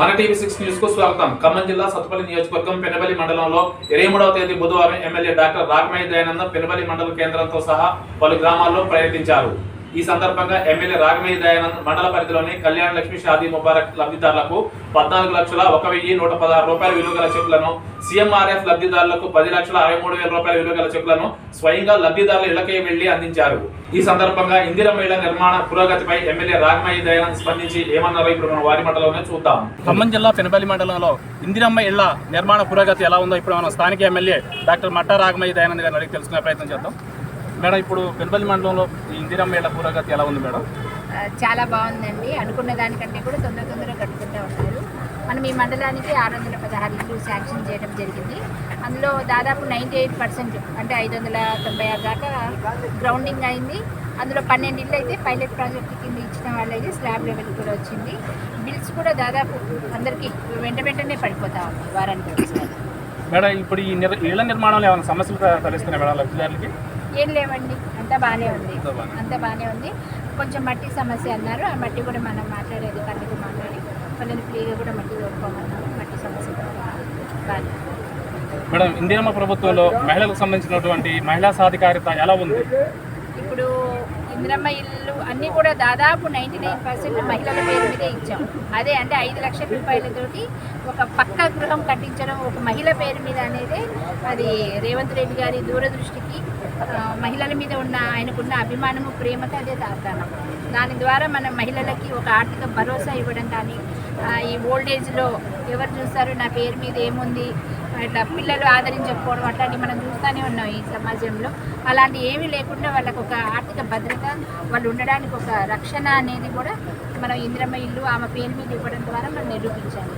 మన TV six న్యూస్కు స్వాగతం. ఖమ్మం జిల్లా సత్తుపల్లి నియోజకవర్గం పెనబలి మండలంలో ఇరవై మూడవ తేదీ బుధవారం ఎమ్మెల్యే డాక్టర్ రాకమయ్య దయానందం పెనబలి మండల కేంద్రంతో సహా పలు గ్రామాల్లో పర్యటించారు. ఈ సందర్భంగా ఎమ్మెల్యే రాగమయ్య దయానంద్ మండల పరిధిలోని కళ్యాణ లక్ష్మి షాదీ ముబారక్ లబ్ధిదారులకు పద్నాలుగు లక్షల ఒక వెయ్యి నూట పదహారు రూపాయల విలువ గల చెక్కులను సీఎంఆర్ఎఫ్ లబ్ధిదారులకు పది లక్షల అరవై మూడు వేల రూపాయల విలువ గల చెక్కులను స్వయంగా లబ్ధిదారుల ఇళ్ళకే వెళ్ళి అందించారు. ఈ సందర్భంగా ఇందిరా మహిళ నిర్మాణ పురోగతిపై ఎమ్మెల్యే రాఘమయ్య దయానంద్ స్పందించి ఏమన్నారో ఇప్పుడు మనం వారి మండలంలో చూద్దాం. ఖమ్మం జిల్లా పెనపల్లి మండలంలో ఇందిరమ్మ ఇళ్ళ నిర్మాణ పురోగతి ఎలా ఉందో ఇప్పుడు మనం స్థానిక ఎమ్మెల్యే డాక్టర్ మట్టా రాఘమయ్య దయానంద్ గారిని అడిగి తెలుసుకునే ప్రయత్నం చేద్దాం. మేడం ఇప్పుడు పెనపల్లి మండలంలో ఇందిరమ్మ ఇళ్ళ పురోగతి ఎలా ఉంది మేడం? చాలా బాగుందండి. అనుకున్న దానికంటే కూడా తొందర తొందరగా కట్టుకుంటూ ఉన్నారు. మనం ఈ మండలానికి ఆరు వందల పదహారు ఇల్లు శాంక్షన్ చేయడం జరిగింది. అందులో దాదాపు నైంటీ ఎయిట్ పర్సెంట్ అంటే ఐదు వందల తొంభై ఆరు దాకా గ్రౌండింగ్ అయింది. అందులో పన్నెండు ఇళ్ళు అయితే పైలట్ ప్రాజెక్ట్ కింద ఇచ్చిన వాళ్ళైతే స్లాబ్ లెవెల్ కూడా వచ్చింది. బిల్స్ కూడా దాదాపు అందరికీ వెంట వెంటనే పడిపోతా ఉంది వారానికి మేడం ఇప్పుడు ఈ ఇళ్ళ నిర్మాణంలో ఏమైనా సమస్యలు తలెస్తున్నాయి మేడం లబ్ధిదారులకి? ఏం లేవండి. అంతా బాగానే ఉంది. అంతా బాగానే. ఉంది. కొంచెం మట్టి సమస్య అన్నారు. ఆ మట్టి కూడా మనం మాట్లాడేది కరెక్ట్గా మాట్లాడి వాళ్ళని ఫ్రీగా కూడా మట్టి తోడుకోమన్నారు మట్టి సమస్య బాగానే. మేడం ఇందిరమ్మ ప్రభుత్వంలో మహిళలకు సంబంధించినటువంటి మహిళా సాధికారిత ఎలా ఉంది? ఇప్పుడు ఇందిరమ్మ ఇల్లు అన్నీ కూడా దాదాపు నైంటీ నైన్ పర్సెంట్ మహిళల పేరు మీదే ఇచ్చాం. అదే అంటే ఐదు లక్షల రూపాయలతోటి ఒక పక్క గృహం కట్టించడం ఒక మహిళ పేరు మీద అనేది అది రేవంత్ రెడ్డి గారి దూరదృష్టికి మహిళల మీద ఉన్న ఆయనకున్న అభిమానము ప్రేమతో అదే తాతాను దాని ద్వారా మన మహిళలకి ఒక ఆర్థిక భరోసా ఇవ్వడం కానీ ఈ ఓల్డేజ్లో ఎవరు చూస్తారు నా పేరు మీద ఏముంది ఇట్లా పిల్లలు ఆదరించకపోవడం అట్లాంటివి మనం చూస్తూనే ఉన్నాం ఈ సమాజంలో. అలాంటి ఏమీ లేకుండా వాళ్ళకు ఒక ఆర్థిక భద్రత వాళ్ళు ఉండడానికి ఒక రక్షణ అనేది కూడా మనం ఇందిరమ్మ ఇల్లు ఆమె పేరు మీద ఇవ్వడం ద్వారా మనం నిరూపించాలి.